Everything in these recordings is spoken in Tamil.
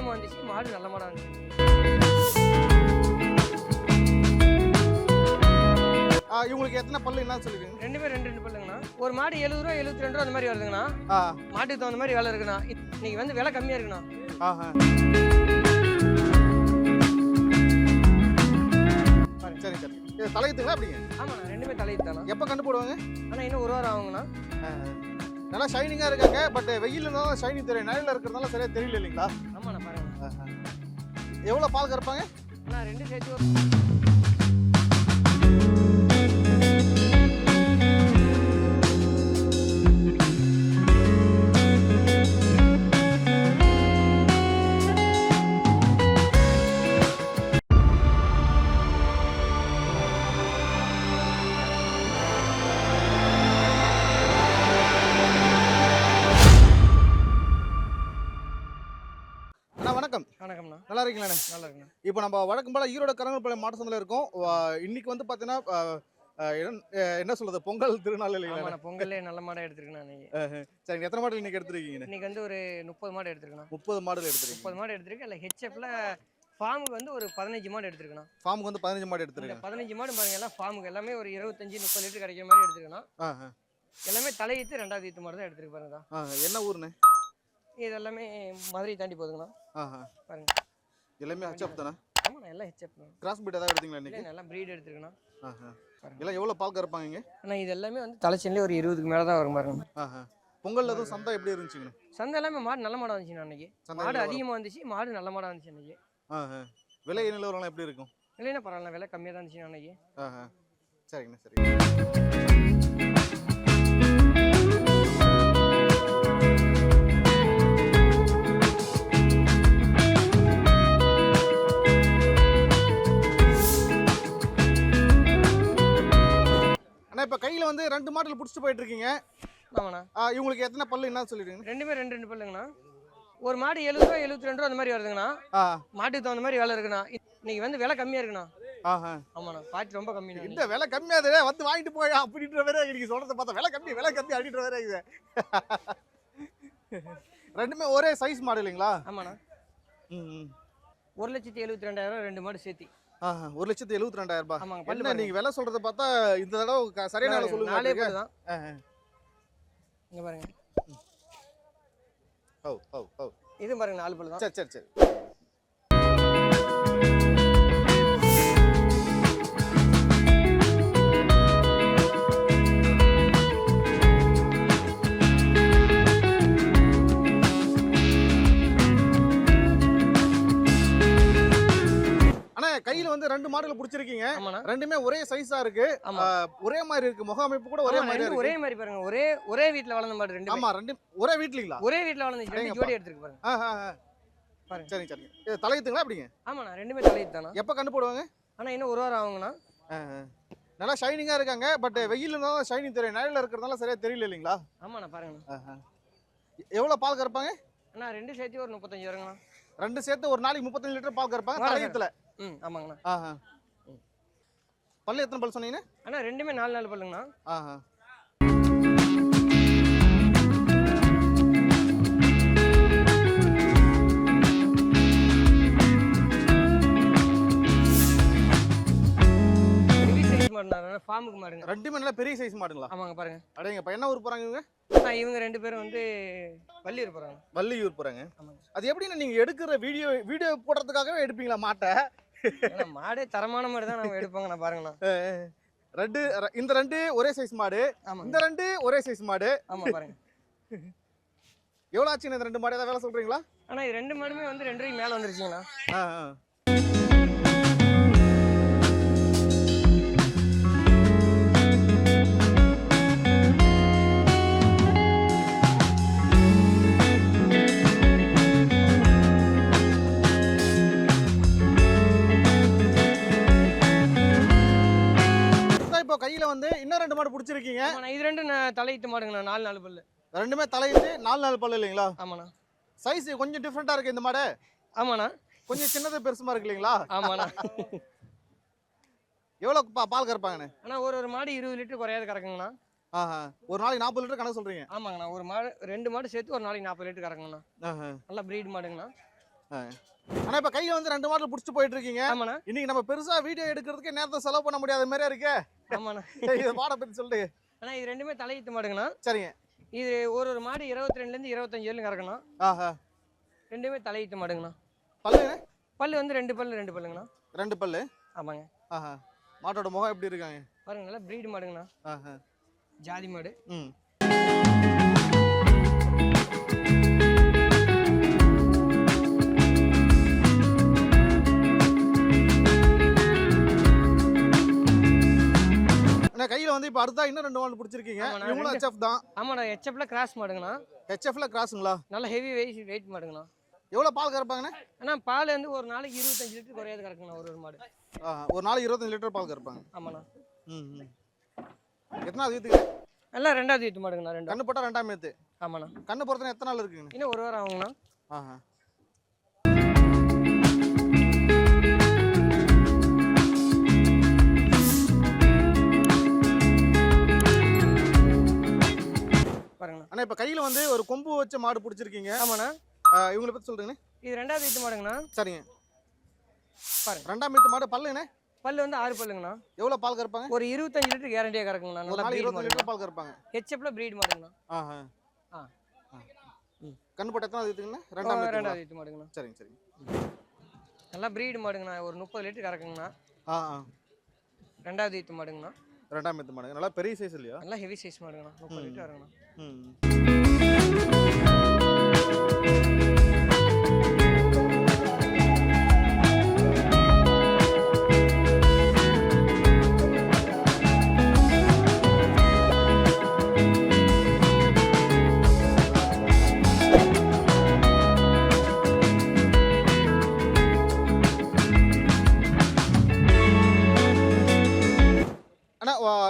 வந்துச்சு. மாடு நல்ல மாடாக வந்துச்சு ஆ, இவங்களுக்கு எத்தனை பல்லு என்ன சொல்லிருக்கீங்க? ரெண்டு பேர் ரெண்டு ரெண்டு பல்லுங்கண்ணா. ஒரு மாடு எழுபது ரூபா எழுபத்தி ரெண்டு ரூபா அந்த மாதிரி வருதுங்கண்ணா. மாட்டுக்கு தகுந்த மாதிரி விலை இருக்குண்ணா. இன்னைக்கு வந்து விலை கம்மியாக இருக்குண்ணா. சரி சரி. இது தலையத்துங்களா அப்படிங்க. ஆமாண்ணா ரெண்டுமே தலையிட்டு தானா எப்போ கண்டு போடுவாங்க? ஆனால் இன்னும் ஒரு வாரம் ஆகுங்கண்ணா. நல்லா ஷைனிங்காக இருக்காங்க பட் வெயில் இருந்தாலும் ஷைனிங் தெரியும் நிழலில் இருக்கிறதுனால சரியாக தெரியல இல்லைங்களா? பாருங்க எவ்வளோ பால் கறப்பாங்க? ரெண்டு சேர்த்து வணக்கம். வணக்கம்ண்ணா நல்லா இருக்கீங்களாண்ணே நல்லா இருக்குண்ணா இப்போ நம்ம வழக்கம் போல ஈரோடு கரங்கல்பாளையம் மாட்டு சந்தையில் இருக்கோம். இன்னைக்கு வந்து பார்த்தீங்கன்னா என்ன- சொல்றது பொங்கல் திருநாள் இல்லைங்களா பொங்கல்லே நல்ல மாடாக எடுத்துருக்கேண்ணா இன்னைக்கு. சரி எத்தனை மாடல் இன்னைக்கு எடுத்துருக்கீங்க இன்னைக்கு வந்து ஒரு முப்பது மாடு எடுத்துருக்கேண்ணா. முப்பது மாடல் எடுத்துருக்கீங்க. முப்பது மாடு எடுத்திருக்கு இல்லை ஹெச்எஃப்ல ஃபார்முக்கு வந்து ஒரு பதினஞ்சு மாடு எடுத்துருக்கேன் ஃபார்முக்கு வந்து பதினஞ்சு மாடு எடுத்துருக்கேன் பதினஞ்சு மாடு பாருங்க எல்லாம் ஃபார்முக்கு எல்லாமே ஒரு இருபத்தஞ்சு முப்பது லிட்டர் கிடைக்கிற மாதிரி எடுத்துருக்கணும். எல்லாமே தலையீத்து ரெண்டாவது ஈத்து மாடு தான் எடுத்துருக்கு பாருங்க. என்ன ஊருண்ணே? இது எல்லாமே மதுரை தாண்டி போகுதுங்கண்ணா ஆஹா. பாருங்க எல்லாமே ஹச்அப் தானே ஆமாண்ணா எல்லாம் ஹெச்எஃப் கிராஸ் பீட் ஏதாவது எடுத்தீங்களா இன்னைக்கு எல்லாம் ப்ரீட். பாருங்க. எல்லாம் எவ்வளோ பால் கறப்பாங்க இங்க ஆனால் இது எல்லாமே வந்து தலைச்சன்லேயே ஒரு இருபதுக்கு மேலே தான் வரும் பாருங்க. பொங்கல் எதுவும் சந்தை எப்படி இருந்துச்சுங்கண்ணே சந்தை எல்லாமே மாடு நல்ல மாடாக வந்துச்சுண்ணா அன்னைக்கு மாடு. அதிகமாக வந்துச்சு மாடு நல்ல மாடாக வந்துச்சு அன்னைக்கு. விலை நிலவரம்லாம் எப்படி இருக்கும் இல்லைன்னா பரவாயில்ல விலை கம்மியாக தான் இருந்துச்சு அன்னைக்கு. சரிங்கண்ணே சரி வந்து ரெண்டு மாடல் பிடிச்சிட்டு போயிட்டு இருக்கீங்க ஆமாண்ணா இவங்களுக்கு எத்தனை பல்லு என்ன சொல்லிடுங்க ரெண்டுமே ரெண்டு ரெண்டு பல்லுங்கண்ணா. ஒரு மாடு எழுபது ரூபா எழுபத்தி ரெண்டு ரூபா அந்த மாதிரி வருதுங்கண்ணா. மாட்டுக்கு தகுந்த மாதிரி விலை இருக்குண்ணா. இன்னைக்கு வந்து விலை கம்மியாக இருக்குண்ணா. ஆமாண்ணா பாட்டி ரொம்ப கம்மிண்ணா. இந்த விலை கம்மியாதுடே வந்து வாங்கிட்டு போய் அப்படின்ற வேற நீங்க சொல்றத பார்த்தா விலை கம்மி விலை கம்மி அப்படின்ற வேற இது ரெண்டுமே ஒரே சைஸ் இல்லைங்களா? ஆமாண்ணா. ஒரு லட்சத்தி எழுபத்தி ரெண்டாயிரம் ரெண்டு மாடு சேர்த்தி. ஒரு லட்சத்தி எழுபத்தி ரெண்டாயிரம் ரூபாய் ஆமாங்க என்ன. நீங்க விலை சொல்றத பார்த்தா இந்த தடவை சரியான விலை பாருங்க, நாலே சொல்லுங்க பல்லு தான். இங்க பாருங்க. ஓ ஓ ஓ இது பாருங்க நாலு பல்லு தான் சரி சரி சரி. மாடல் பிடிச்சிருக்கீங்க. ரெண்டுமே ஒரே சைஸா இருக்கு. ஒரே மாதிரி இருக்கு. முக அமைப்பு கூட ஒரே மாதிரி ஒரே மாதிரி பாருங்க. ஒரே ஒரே வீட்ல வளர்ந்த மாடு ரெண்டு ஆமா ரெண்டு ஒரே வீட்லீங்களா? ஒரே வீட்ல வளர்ந்துச்சு ரெண்டு. ஜோடி எடுத்துருக்கு பாருங்க. பாருங்க. சரிங்க சரிங்க. இது தலையத்துங்களா அப்படிங்க ஆமாண்ணா ரெண்டுமே தலையீத்து தானா எப்போ கண்டு போடுவாங்க? ஆனா இன்னும் ஒரு வாரம் ஆகுங்கண்ணா. நல்லா ஷைனிங்காக இருக்காங்க பட் வெயில் இருந்தாலும் ஷைனிங் தெரியும். நிழலில் இருக்கிறதுனால சரியா தெரியல இல்லைங்களா? ஆமாண்ணா பாருங்கண்ணா. எவ்வளோ பால் கறப்பாங்க? அண்ணா ரெண்டு சேர்த்து ஒரு முப்பத்தஞ்சு வருங்கண்ணா. ரெண்டு சேர்த்து ஒரு நாளைக்கு முப்பத்தஞ்சு லிட்டர் பால் கறப்பாங்க. தலையத்தில். ம் ஆமாங்கண்ணா. ஆஹா. பல்லு எத்தனை பல் சொன்னீங்கண்ணே? அண்ணா ரெண்டுமே நாலு நாலு பல்லுங்கண்ணா. ஆஹா. ஃபார்முக்கு மாடுங்க. ரெண்டுமே நல்லா பெரிய சைஸ் மாடுங்களா? ஆமாங்க பாருங்க. அடேங்கப்பா என்ன ஊர் போகிறாங்க இவங்க? ரெண்டு பேரும் வந்து வள்ளியூர் போறாங்க. வள்ளியூர் ஆமாங்க. அது எப்படின்னா நீங்கள் எடுக்கிற வீடியோ வீடியோ போடுறதுக்காகவே எடுப்பீங்களா மாட்டை? மாடே தரமான மாடு தான் நம்ம எடுப்பாங்கண்ணா பாருங்கண்ணா ரெண்டு இந்த ரெண்டு ஒரே சைஸ் மாடு. இந்த ரெண்டு ஒரே சைஸ் மாடு. ஆமா பாருங்க. எவ்வளோ ஆச்சுன்னு இந்த ரெண்டு மாடு? ஏதாவது வேலை சொல்கிறீங்களா அண்ணா இது ரெண்டு மாடுமே வந்து ரெண்டு மேல வந்துருச்சுங்கண்ணா. இப்போ கையில வந்து இன்னும் ரெண்டு மாடு பிடிச்சிருக்கீங்க. இது ரெண்டு தலையிட்டு மாடுங்கண்ணா நாலு நாலு பல்லு. ரெண்டுமே தலையிட்டு நாலு நாலு பல்லு இல்லைங்களா? ஆமாண்ணா. சைஸ் கொஞ்சம் டிஃப்ரெண்டா இருக்கு இந்த மாடு. ஆமாண்ணா. கொஞ்சம் சின்னது பெருசுமா இருக்கு இல்லைங்களா? ஆமாண்ணா. எவ்வளோ பா பால் கறப்பாங்கண்ணே? அண்ணா ஒரு ஒரு மாடு இருபது லிட்டர் குறையாது கறக்குங்கண்ணா. ஆஹா. ஒரு நாளைக்கு நாற்பது லிட்டர் கணக்கு சொல்றீங்க. ஆமாங்கண்ணா. ஒரு மாடு ரெண்டு மாடு சேர்த்து ஒரு நாளைக்கு நாற்பது லிட்டர் கறக்குங்கண்ணா. நல்லா ப்ரீட் மாடுங்கண்ணா. ஆனா இப்ப கையில வந்து ரெண்டு மாடல் புடிச்சிட்டு போயிட்டு இருக்கீங்க ஆமாண்ணா. இன்னைக்கு நம்ம பெருசா வீடியோ எடுக்கிறதுக்கு நேரத்தை செலவு பண்ண முடியாத மாதிரியா இருக்கே? ஆமாண்ணா. இதை மாடை பத்தி சொல்லுங்க அண்ணா இது ரெண்டுமே தலையீத்து மாடுங்கண்ணா. சரிங்க. இது ஒரு ஒரு மாடு இருபத்தி ரெண்டுலேருந்து இருபத்தஞ்சு வரலும் கறக்கணும் ஆஹா ரெண்டுமே தலையீத்து மாடுங்கண்ணா. பல்லுங்க பல்லு வந்து ரெண்டு பல்லு ரெண்டு பல்லுங்கண்ணா. ரெண்டு பல்லு? ஆமாங்க. ஆஹா மாட்டோட முகம் எப்படி இருக்காங்க? பாருங்க நல்லா ப்ரீடு மாடுங்கண்ணா. ஆஹா ஜாதி மாடு. ம். அண்ணா கையில வந்து இப்ப அடுத்தா இன்னும் ரெண்டு மாடல் பிடிச்சிருக்கீங்க. இவங்களும். ஹெச்எஃப் தான். ஆமாண்ணா ஹெச்எஃப்ல கிராஸ் மாடுங்கண்ணா. ஹெச்எஃப்ல கிராஸுங்களா நல்லா ஹெவி வெயிட் வெயிட் மாடுங்கண்ணா. எவ்வளவு பால் கறப்பாங்கண்ணே? அண்ணா பால் வந்து ஒரு நாளைக்கு இருபத்தஞ்சு லிட்டர் குறையாது கறக்குங்கண்ணா ஒரு ஒரு மாடு. ஒரு நாளைக்கு இருபத்தஞ்சு லிட்டர் பால் கறப்பாங்க. ஆமாண்ணா. ம் ம். எத்தனாவது வீத்துக்கு? எல்லாம் ரெண்டாவது வீட்டு மாடுங்கண்ணா ரெண்டு. கண்ணு போட்டா ரெண்டாம் மேத்து ஆமாண்ணா. கண்ணு பொறுத்தன எத்தனை நாள் இருக்குங்கண்ணே? இன்னும் ஒரு வாரம் ஆகுங்கண்ணா. ஆஹா. அண்ணா இப்ப கையில வந்து ஒரு கொம்பு வச்ச மாடு பிடிச்சிருக்கீங்க. ஆமாண்ணா. இவங்களை பத்தி சொல்றீங்கண்ணே இது ரெண்டாவது வீட்டு மாடுங்கண்ணா. சரிங்க. பாருங்க. ரெண்டாம் மேத்து மாடு பல்லுங்கண்ணே. பல்லு வந்து ஆறு பல்லுங்கண்ணா. எவ்வளவு பால் கறப்பாங்க? ஒரு இருபத்தஞ்சு லிட்டர் கேரண்டியாக கறக்குங்கண்ணா. நல்லா இருபத்தஞ்சு லிட்டர் பால் கறப்பாங்க. ஹெச்எஃப்ல ப்ரீட் மாடுங்கண்ணா. ஆ. ஆ. கண்ணு போட்ட எத்தனாவது வீத்துக்குண்ணே ஆ, ரெண்டாம் ரெண்டாவது வீட்டு மாடுங்கண்ணா. சரிங்க சரிங்க. நல்லா ப்ரீடு மாடுங்கண்ணா. ஒரு முப்பது லிட்டர் கறக்குங்கண்ணா. ஆ ஆ. ரெண்டாவது வீட்டு மாடுங்கண்ணா. ரெண்டாம் மேத்து மாடு. நல்லா பெரிய சைஸ் இல்லையா? நல்லா ஹெவி சைஸ் மாடுங்கண்ணா. முப்பது. லிட்டர் வருங்கண்ணா ம்.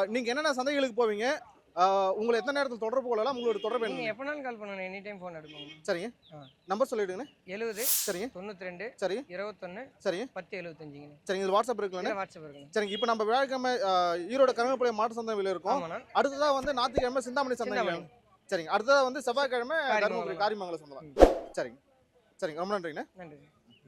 அண்ணா வா- நீங்க என்னென்ன சந்தைகளுக்கு போவீங்க? உங்களை எத்தனை நேரத்தில் தொடர்பு கொள்ளலாம்? உங்களோட தொடர்பு நீங்கள் எப்போனாலும் கால் பண்ணணும் எனி டைம் ஃபோன் எடுப்போம் சரிங்க. நம்பர் சொல்லிவிடுங்கண்ணே எழுபது சரிங்க. தொண்ணூற்றி ரெண்டு சரி. இருபத்தொன்று சரிங்க. பத்து எழுபத்தஞ்சுங்கண்ணா சரிங்க. இது வாட்ஸ்அப் இருக்குல்லண்ணே. இல்லை வாட்ஸ்அப் இருக்குண்ணா சரிங்க. இப்போ நம்ம வியாழக்கிழமை ஈரோடு கருங்கப்பாளையம் மாட்டு சந்தையில் இருக்கோம். ஆமாண்ணா. அடுத்ததா வந்து ஞாயிற்றுக்கிழமை சிந்தாமணி சந்தை. சரிங்க. அடுத்ததா வந்து செவ்வாய்க்கிழமை. தருமபுரி காரியமங்கலம் சந்தை. சரிங்க. சரிங்க. ரொம்ப நன்றிங்கண்ணே. நன்றி